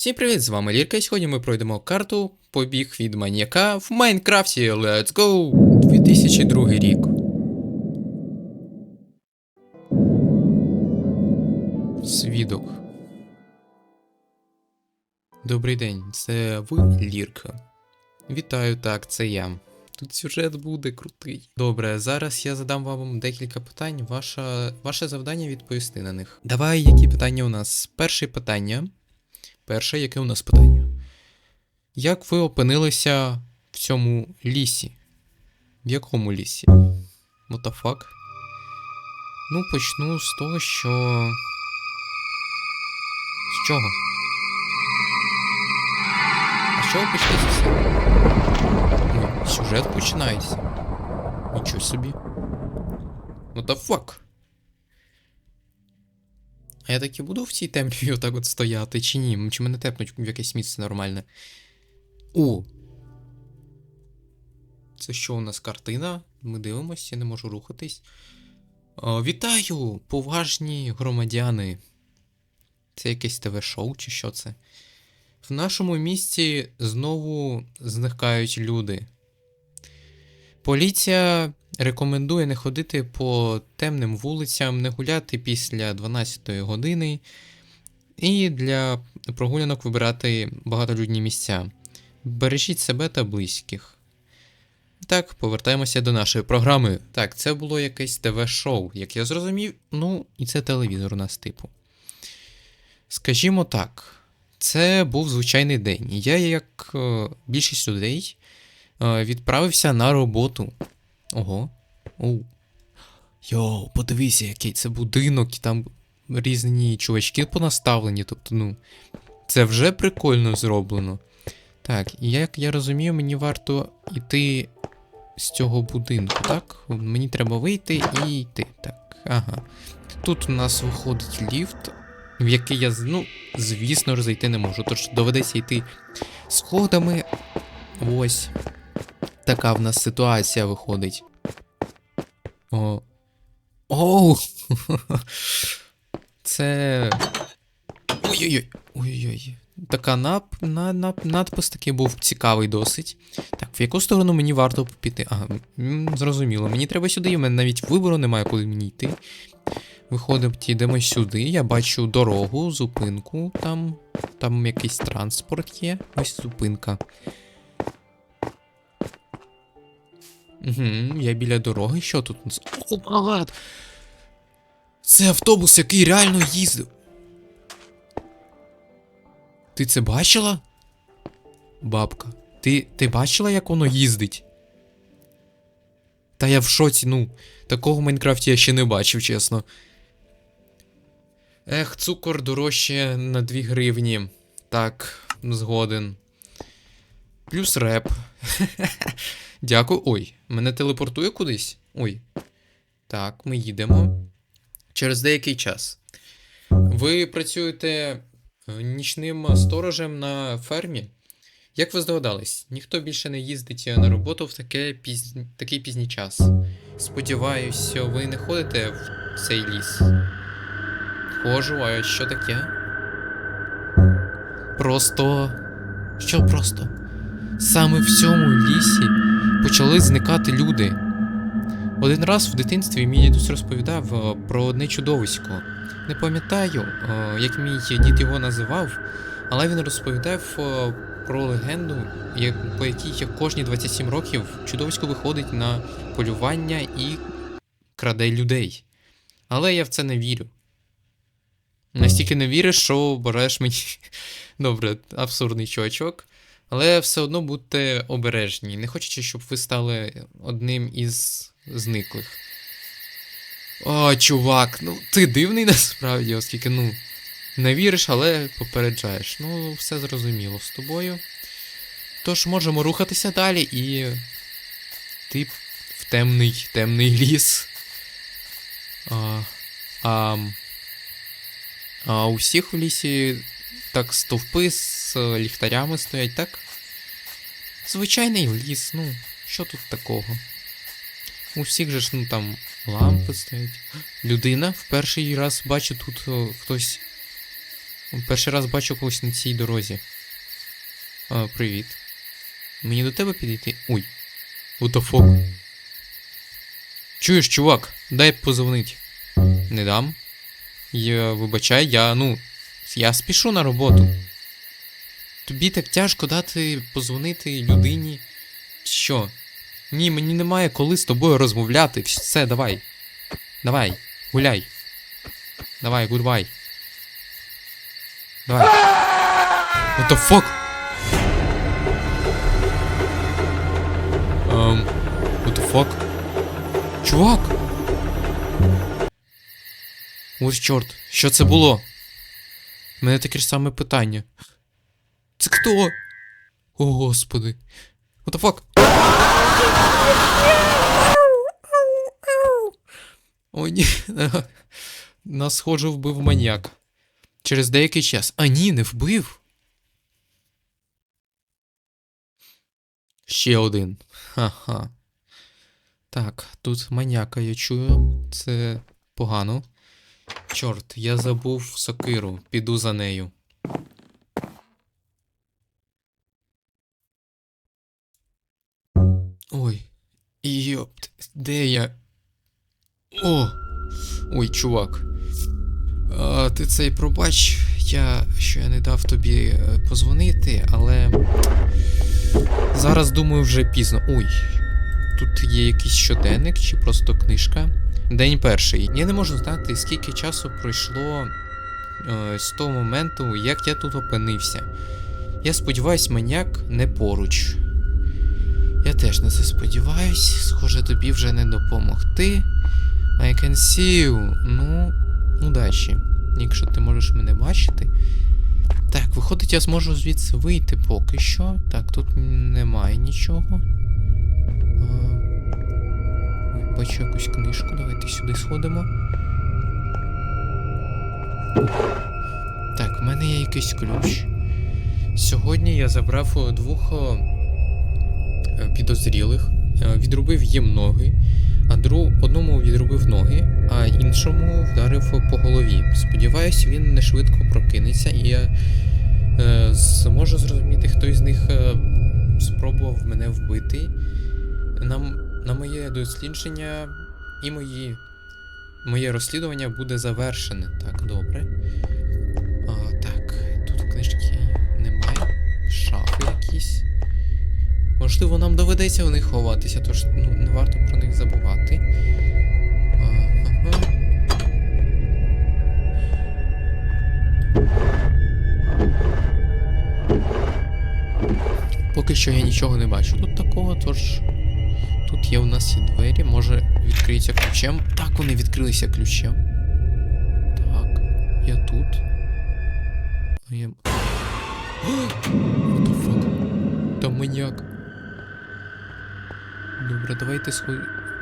Всім привіт, з вами Лірка, і сьогодні ми пройдемо карту Побіг від маніяка в Майнкрафті. Let's go! 2002 рік. Свідок. Добрий день, це ви Лірка. Вітаю, так, це я. Тут сюжет буде крутий. Добре, зараз я задам вам декілька питань. Ваша, ваше завдання відповісти на них. Давай, які питання у нас? Перше питання. Перше, яке у нас питання? Як ви опинилися в цьому лісі? В якому лісі? What the fuck? Ну, почну з того, що. З чого? А з чого почнеться все? Ну, сюжет починається. Нічого собі. What the fuck? А я так і буду в цій темряві отак от стояти, чи ні? Чи мене тепнуть в якесь місце нормальне? О! Це що у нас картина? Ми дивимося, я не можу рухатись. О, вітаю, поважні громадяни. Це якесь ТВ-шоу, чи що це? В нашому місті знову зникають люди. Поліція рекомендує не ходити по темним вулицям, не гуляти після 12 години і для прогулянок вибирати багатолюдні місця. Бережіть себе та близьких. Так, повертаємося до нашої програми. Так, це було якесь ТВ-шоу, як я зрозумів. Ну, і це телевізор у нас типу. Скажімо так, це був звичайний день. Я, як е, більшість людей, відправився на роботу. Ого. Оу. Йоу, подивися, який це будинок, і там різні чувачки понаставлені. Тобто, ну, це вже прикольно зроблено. Так, як я розумію, мені варто йти з цього будинку, так? Мені треба вийти і йти. Так, ага. Тут у нас виходить ліфт, в який я, ну, звісно зайти не можу. Тож доведеться йти сходами. Ось. Така в нас ситуація виходить. О. Оу! Це. Ой-ой-ой. Ой-ой-ой. Така нап, на, нап, надпис такий був цікавий досить. Так, в яку сторону мені варто піти? Ага, зрозуміло. Мені треба сюди, і в мене навіть вибору немає, куди мені йти. Виходимо, йдемо сюди. Я бачу дорогу, зупинку там. Там якийсь транспорт є. Ось зупинка. Угу, я біля дороги. Що тут? О, магад! Це автобус, який реально їздив. Ти це бачила? Бабка, ти, ти бачила, як воно їздить? Та я в шоці, ну, такого в Майнкрафті я ще не бачив, чесно. Ех, цукор дорожче на 2 гривні. Так, згоден. Плюс реп. Дякую. Ой, мене телепортує кудись? Ой. Так, ми їдемо. Через деякий час. Ви працюєте е, нічним сторожем на фермі? Як ви здогадались, ніхто більше не їздить на роботу в таке піз... такий пізній час. Сподіваюсь, ви не ходите в цей ліс. Ходжу, а що таке? Просто. Що просто? Саме в цьому лісі почали зникати люди. Один раз в дитинстві мій дідусь розповідав е, про одне чудовисько. Не пам'ятаю, е, як мій дід його називав, але він розповідав е, про легенду, по якій кожні 27 років чудовисько виходить на полювання і краде людей. Але я в це не вірю. Настільки не віриш, що береш мені. Добре, абсурдний чувачок. Але все одно будьте обережні, не хочете, щоб ви стали одним із зниклих. О, чувак, ну ти дивний насправді, оскільки, ну, не віриш, але попереджаєш. Ну, все зрозуміло з тобою. Тож можемо рухатися далі і. Ти в темний, темний ліс. А, а, а у всіх в лісі так стовпи з е, ліхтарями стоять, так? Звичайний ліс, ну, що тут такого? У всіх же ж, ну там, лампи стоять. Людина, в перший раз бачу тут о, хтось Перший раз бачу когось на цій дорозі. А, привіт. Мені до тебе підійти. Ой. Fuck? Чуєш, чувак, дай позвонить. Не дам. Я вибачай, я, ну. Я спішу на роботу. Тобі так тяжко дати позвонити людині. Що? Ні, мені немає коли з тобою розмовляти. Все, давай. Давай, гуляй. Давай, гудбай. Давай. What the fuck? Ем, what the fuck? Чувак! Ось чорт, що це було? Мене таке ж саме питання. Це хто? О, господи. What the fuck? О, ні. Нас схоже вбив маньяк. Через деякий час. А ні, не вбив. Ще один. Ха-ха. Так, тут маньяка я чую. Це погано. Чорт, я забув сокиру. Піду за нею. Ой. Йопт, де я? О! Ой, чувак. А, ти цей пробач, я що я не дав тобі е, позвонити, але. Зараз думаю вже пізно. Ой. Тут є якийсь щоденник чи просто книжка. День перший. Я не можу знати, скільки часу пройшло е, з того моменту, як я тут опинився. Я сподіваюсь, маньяк не поруч. Я теж на це сподіваюсь. Схоже, тобі вже не допомогти. I can see you. Ну, удачі. Якщо ти можеш мене бачити. Так, виходить, я зможу звідси вийти поки що. Так, тут немає нічого. Бачу якусь книжку. Давайте сюди сходимо. Так, в мене є якийсь ключ. Сьогодні я забрав двох е, підозрілих, е, відрубив їм ноги, а друг одному відрубив ноги, а іншому вдарив по голові. Сподіваюсь, він не швидко прокинеться, і я е, зможу зрозуміти, хто із них е, спробував мене вбити. Нам, на моє дослідження і мої, моє розслідування буде завершене. Так, добре. А, так, тут книжки немає. Шафи якісь. Можливо, нам доведеться в них ховатися, тож ну, не варто про них забувати. Поки що я нічого не бачу тут такого, тож. Є у нас і двері, може відкриються ключем. Так, вони відкрилися ключем. Так, я тут. А я... What the fuck? Там маньяк. Добре, давайте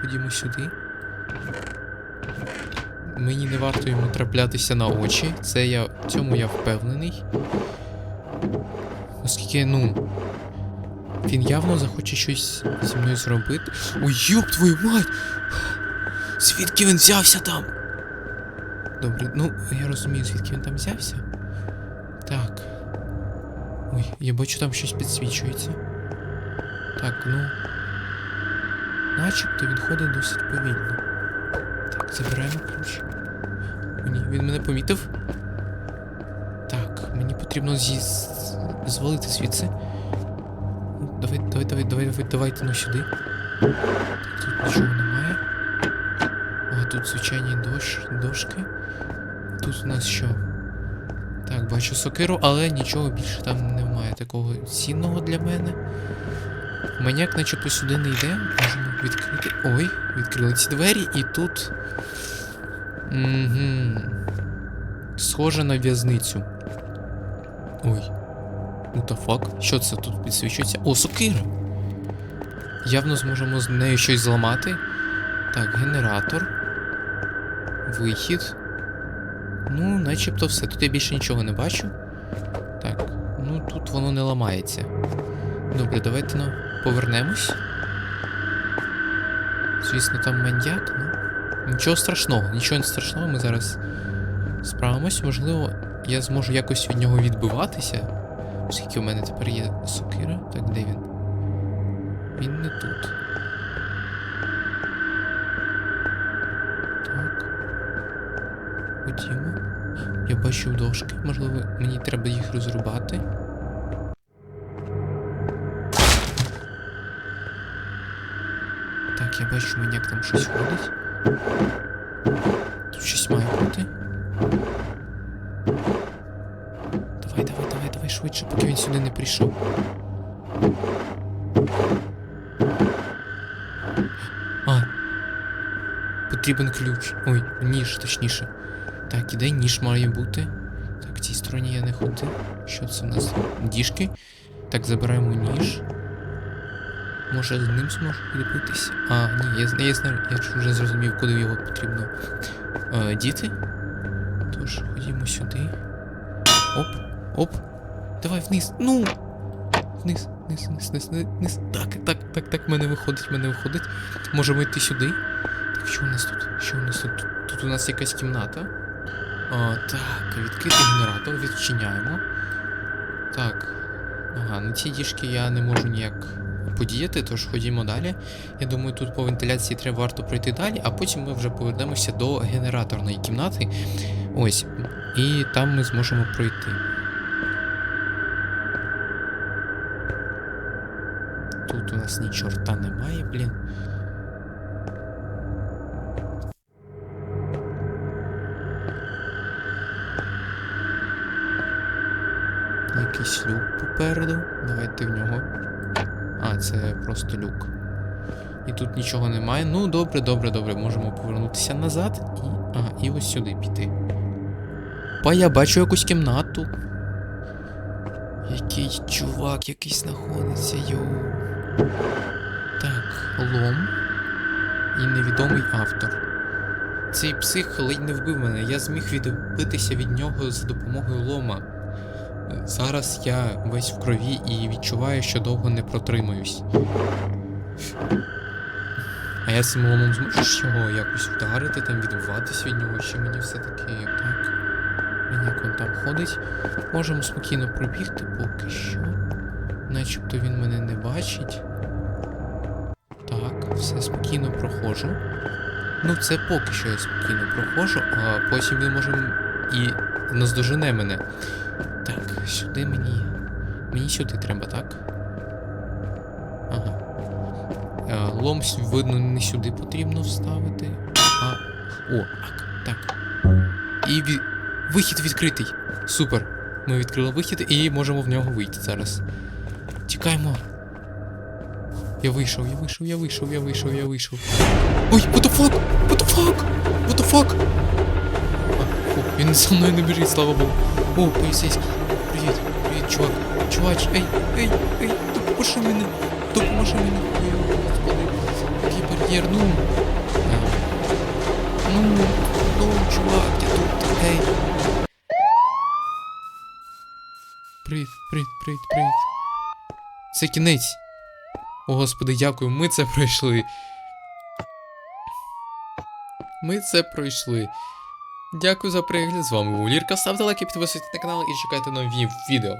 ходімо сюди. Мені не варто йому траплятися на очі. Це я. В цьому я впевнений. Оскільки, ну. Він явно захоче щось зі мною зробити. Ой, ёб твою мать! Звідки він взявся там? Добре, ну, я розумію, звідки він там взявся. Так. Ой, я бачу, там щось підсвічується. Так, ну. Начебто він ходить досить повільно. Так, забираємо ключ. О, ні, він мене помітив. Так, мені потрібно зі... звалити звідси. Давай, давай, давай, давай, давай, давайте ну сюди. Тут нічого немає. А тут звичайні дощ, дошки. Тут у нас що? Так, бачу сокиру, але нічого більше там немає такого цінного для мене. Маняк начебто сюди не йде. Можемо відкрити. Ой, відкрили ці двері, і тут. Угу. Схоже на в'язницю. Ой. Ну та фак. Що це тут підсвічується? О, сокира! Явно зможемо з нею щось зламати. Так, генератор. Вихід. Ну, начебто все. Тут я більше нічого не бачу. Так, ну тут воно не ламається. Добре, давайте ну, повернемось. Звісно, там маньяк, ну. Нічого страшного, нічого не страшного, ми зараз справимось. Можливо, я зможу якось від нього відбиватися. Оскільки у мене тепер є сокира. Так, де він? Він не тут. Так. Ходімо. Я бачу дошки. Можливо, мені треба їх розрубати. Так, я бачу, маніяк там щось ходить. Тут щось має бути. Швидше, поки він сюди не прийшов. А. Потрібен ключ. Ой, ніж, точніше. Так, і де ніж має бути? Так, в цій стороні я не ходив. Що це у нас? Діжки. Так, забираємо ніж. Може з ним зможу відбитися? А, ні, я, зна- я знаю, я вже зрозумів, куди його потрібно е, діти. Тож, ходімо сюди. Оп, оп. Давай вниз. Ну. Вниз, вниз, вниз, вниз, вниз. Так, так, так, так, мене виходить, мене виходить. Можемо йти сюди. Так, що у нас тут? Що у нас тут? Тут, у нас якась кімната. А, так, відкритий генератор, відчиняємо. Так. Ага, на ці діжки я не можу ніяк подіяти, тож ходімо далі. Я думаю, тут по вентиляції треба варто пройти далі, а потім ми вже повернемося до генераторної кімнати. Ось. І там ми зможемо пройти. Нас ні чорта немає, блін. Якийсь люк попереду. Давайте в нього. А, це просто люк. І тут нічого немає. Ну, добре, добре, добре. Можемо повернутися назад і. Ага, і ось сюди піти. Па, я бачу якусь кімнату. Який чувак якийсь знаходиться, йоу. Так, лом. І невідомий автор. Цей псих ледь не вбив мене. Я зміг відбитися від нього за допомогою лома. Зараз я весь в крові і відчуваю, що довго не протримаюсь. А я цим ломом зможу його якось вдарити, там відбуватися від нього, чи мені все-таки так. Він як він там ходить. Можемо спокійно пробігти поки що. Начебто він мене не бачить. Так, все спокійно проходжу. Ну, це поки що я спокійно проходжу, а потім він може і наздожене мене. Так, сюди мені. Мені сюди треба, так? Ага. Е, лом видно не сюди потрібно вставити. А. О, так, так. І ві... вихід відкритий. Супер. Ми відкрили вихід і можемо в нього вийти зараз. Тікаємо. Я вийшов, я вийшов, я вийшов, я вийшов, я вийшов. Ой, what the fuck? What the fuck? What the fuck? А, фу, він за мною не біжить, слава Богу. О, поліцейський. Привіт, привіт, чувак. Чувач, ей, ей, ей, допоможи мені. Допоможи мені. Ой, господи. Який бар'єр, ну. Ну, ну, чувак, я тут, ей. Привіт, привіт, привіт, привіт. Це кінець. О, господи, дякую, ми це пройшли. Ми це пройшли. Дякую за перегляд. З вами був Лірка. Ставте лайки, підписуйтесь на канал і чекайте нові відео.